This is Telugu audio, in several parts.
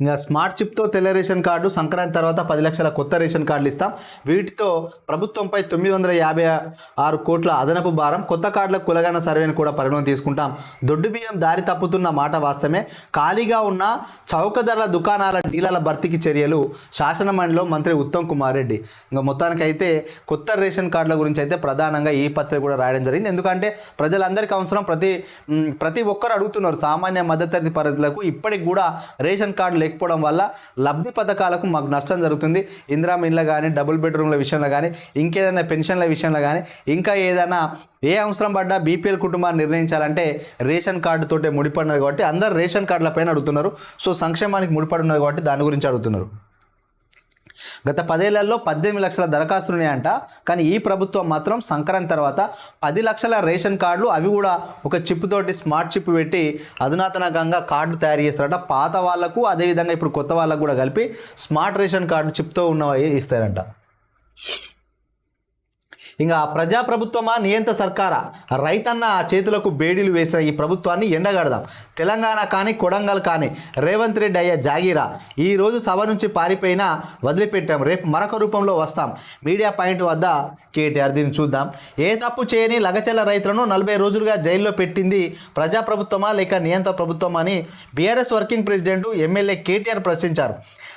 ఇంకా స్మార్ట్ చిప్తో తెల్ల రేషన్ కార్డు సంక్రాంతి తర్వాత పది లక్షల కొత్త రేషన్ కార్డులు ఇస్తాం. వీటితో ప్రభుత్వంపై తొమ్మిది వందల యాభై ఆరు కోట్ల అదనపు భారం కొత్త కార్డుల కులగన సర్వేను కూడా పరిగణన తీసుకుంటాం. దొడ్డు బియ్యం దారి తప్పుతున్న మాట వాస్తవమే. ఖాళీగా ఉన్న చౌక ధరల దుకాణాల డీలర్ల భర్తీకి చర్యలు శాసనమండలిలో మంత్రి ఉత్తమ్ కుమార్ రెడ్డి. ఇంకా మొత్తానికైతే కొత్త రేషన్ కార్డుల గురించి అయితే ప్రధానంగా ఈ పత్రిక కూడా రాయడం జరిగింది. ఎందుకంటే ప్రజలందరికీ అవసరం. ప్రతి ప్రతి ఒక్కరు అడుగుతున్నారు సామాన్య మధ్యతరగతి పరిధులకు ఇప్పటికి కూడా రేషన్ కార్డు లేకపోవడం వల్ల లబ్ధి పథకాలకు మాకు నష్టం జరుగుతుంది. ఇందిరా ఇండ్ల కానీ డబుల్ బెడ్రూమ్ల విషయంలో కానీ ఇంకేదైనా పెన్షన్ల విషయంలో కానీ ఇంకా ఏదైనా ఏ అవసరం పడ్డా బీపీఎల్ కుటుంబాన్ని నిర్ణయించాలంటే రేషన్ కార్డుతోటే ముడిపడినది కాబట్టి అందరు రేషన్ కార్డుల పైన అడుగుతున్నారు. సో సంక్షేమానికి ముడిపడి ఉన్నది కాబట్టి దాని గురించి అడుగుతున్నారు. గత పదేళ్ళలో పద్దెనిమిది లక్షల దరఖాస్తులు ఉన్నాయంట కానీ ఈ ప్రభుత్వం మాత్రం సంక్రాంతి తర్వాత పది లక్షల రేషన్ కార్డులు అవి కూడా ఒక చిప్ తోటి స్మార్ట్ చిప్ పెట్టి అధునాతనకంగా కార్డు తయారు చేస్తారట. పాత వాళ్ళకు అదేవిధంగా ఇప్పుడు కొత్త వాళ్ళకు కూడా కలిపి స్మార్ట్ రేషన్ కార్డు చిప్తో ఉన్నవి ఇస్తారంట. ఇంకా ప్రజాప్రభుత్వమా నియంత సర్కారా? రైతన్న చేతులకు బేడీలు వేసిన ఈ ప్రభుత్వాన్ని ఎండగడదాం. తెలంగాణ కానీ కొడంగల్ కానీ రేవంత్ రెడ్డి అయ్యే జాగీరా. ఈ రోజు సభ నుంచి పారిపోయినా వదిలిపెట్టాం. రేపు మరొక రూపంలో వస్తాం. మీడియా పాయింట్ వద్ద కేటీఆర్ దీన్ని చూద్దాం. ఏ తప్పు చేయని లగచెల్ల రైతులను నలభై రోజులుగా జైల్లో పెట్టింది ప్రజాప్రభుత్వమా లేక నియంత ప్రభుత్వమా అని BRS working president MLA KTR ప్రశ్నించారు.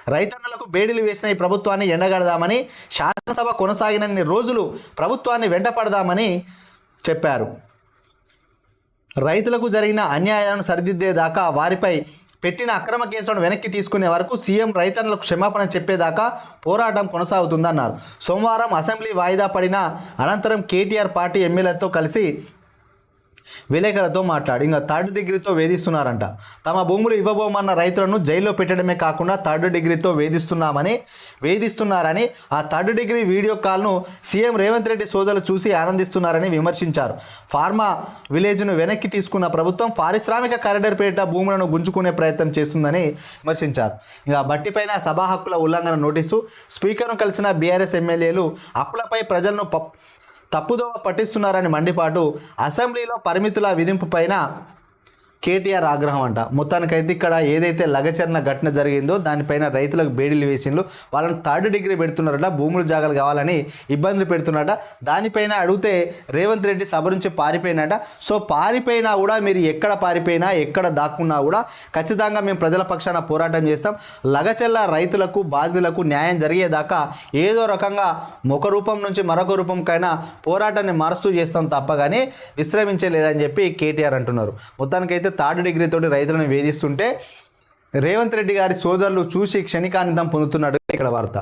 రైతన్నలకు బేడీలు వేసిన ఈ ప్రభుత్వాన్ని ఎండగడదామని శాసనసభ కొనసాగినన్ని రోజులు ప్రభుత్వాన్ని వెంటపడదామని చెప్పారు. రైతులకు జరిగిన అన్యాయాలను సరిదిద్దేదాకా వారిపై పెట్టిన అక్రమ కేసులను వెనక్కి తీసుకునే వరకు సీఎం రైతన్నులకు క్షమాపణ చెప్పేదాకా పోరాటం కొనసాగుతుందన్నారు. సోమవారం అసెంబ్లీ వాయిదా పడిన అనంతరం కేటీఆర్ పార్టీ ఎమ్మెల్యేతో కలిసి విలేకరులతో మాట్లాడి ఇంకా థర్డ్ డిగ్రీతో వేధిస్తున్నారంట. తమ భూములు ఇవ్వబోమన్న రైతులను జైల్లో పెట్టడమే కాకుండా థర్డ్ డిగ్రీతో వేధిస్తున్నామని వేధిస్తున్నారని ఆ థర్డ్ డిగ్రీ వీడియో కాల్ను సీఎం రేవంత్ రెడ్డి సోదరులు చూసి ఆనందిస్తున్నారని విమర్శించారు. ఫార్మా విలేజ్ను వెనక్కి తీసుకున్న ప్రభుత్వం పారిశ్రామిక కారిడర్ పేరిట భూములను గుంజుకునే ప్రయత్నం చేస్తుందని విమర్శించారు. ఇక బట్టిపైన సభా హక్కుల ఉల్లంఘన నోటీసు స్పీకర్ను కలిసిన బీఆర్ఎస్ ఎమ్మెల్యేలు అప్పులపై ప్రజలను పప్ తప్పుదోవ పట్టిస్తున్నారని మండిపాటు అసెంబ్లీలో పరిమితుల విధింపు పైన కేటీఆర్ ఆగ్రహం అంట. మొత్తానికైతే ఇక్కడ ఏదైతే లగచరణ ఘటన జరిగిందో దానిపైన రైతులకు బేడీలు వేసిండ్రు వాళ్ళని థర్డ్ డిగ్రీ పెడుతున్నారట భూములు జాగాలు కావాలని ఇబ్బందులు పెడుతున్నారట. దానిపైన అడిగితే రేవంత్ రెడ్డి సభ నుంచి పారిపోయినట సో పారిపోయినా కూడా మీరు ఎక్కడ పారిపోయినా ఎక్కడ దాక్కున్నా కూడా ఖచ్చితంగా మేము ప్రజల పక్షాన పోరాటం చేస్తాం. లగచెల్ల రైతులకు బాధితులకు న్యాయం జరిగేదాకా ఏదో రకంగా ఒక రూపం నుంచి మరొక రూపంకైనా పోరాటాన్ని మరస్తూ చేస్తాం తప్ప కానీ విశ్రమించలేదని చెప్పి కేటీఆర్ అంటున్నారు. మొత్తానికైతే థర్డ్ డిగ్రీ తోటి రైతులను వేధిస్తుంటే రేవంత్ రెడ్డి గారి సోదరులు చూసి క్షణికానందం పొందుతున్నాడు ఇక్కడ వార్త.